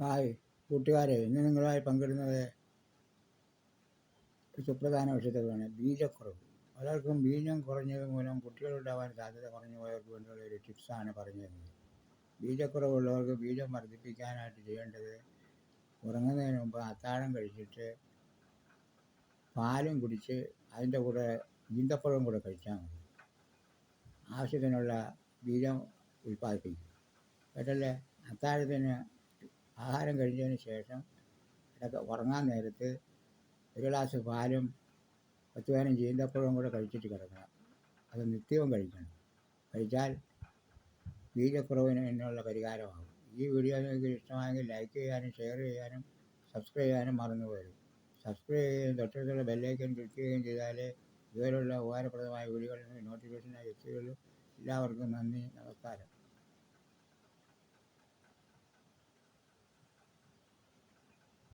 Hi കൂട്ടുകാരെ ഇന്ന് നിങ്ങളുമായി പങ്കിടുന്നത് സുപ്രധാന വിഷയത്തിലാണ് ബീജക്കുറവ്. പലർക്കും ബീജം കുറഞ്ഞത് മൂലം കുട്ടികളുണ്ടാവാൻ സാധ്യത കുറഞ്ഞു പോയവർക്ക് വേണ്ടിയുള്ള ഒരു ടിപ്സാണ് പറഞ്ഞു തരുന്നത്. ബീജക്കുറവുള്ളവർക്ക് ബീജം വർദ്ധിപ്പിക്കാനായിട്ട് ചെയ്യേണ്ടത് ഉറങ്ങുന്നതിന് മുമ്പ് അത്താഴം കഴിച്ചിട്ട് പാലും കുടിച്ച് അതിന്റെ കൂടെ ഈന്തപ്പഴവും കൂടെ കഴിച്ചാൽ മതി. ആവശ്യത്തിനുള്ള ബീജം ഉൽപ്പാദിപ്പിക്കും കേട്ടല്ലേ അത്താഴത്തിന് ആഹാരം കഴിഞ്ഞതിന് ശേഷം ഇടയ്ക്ക് ഉറങ്ങാൻ നേരത്ത് ഒരു ഗ്ലാസ് പാലും പത്ത് ചീന്തപ്പഴവും കൂടെ കഴിച്ചിട്ട് കിടക്കണം. അത് നിത്യവും കഴിക്കണം. കഴിച്ചാൽ ബീജക്കുറവിന് എന്നുള്ള പരിഹാരമാകും. ഈ വീഡിയോ നിങ്ങൾക്ക് ഇഷ്ടമായെങ്കിൽ ലൈക്ക് ചെയ്യാനും ഷെയർ ചെയ്യാനും സബ്സ്ക്രൈബ് ചെയ്യാനും മറന്നു പോരും സബ്സ്ക്രൈബ് ചെയ്യുകയും തൊട്ടടുത്തുള്ള ബെല്ലൈക്കൻ ക്ലിക്ക് ചെയ്യുകയും ചെയ്താലേ ഇതുപോലുള്ള ഉപകാരപ്രദമായ വീഡിയോകളിൽ നിന്ന് നോട്ടിഫിക്കേഷനായി എത്തുകയുള്ളൂ എല്ലാവർക്കും നന്ദി. നമസ്കാരം.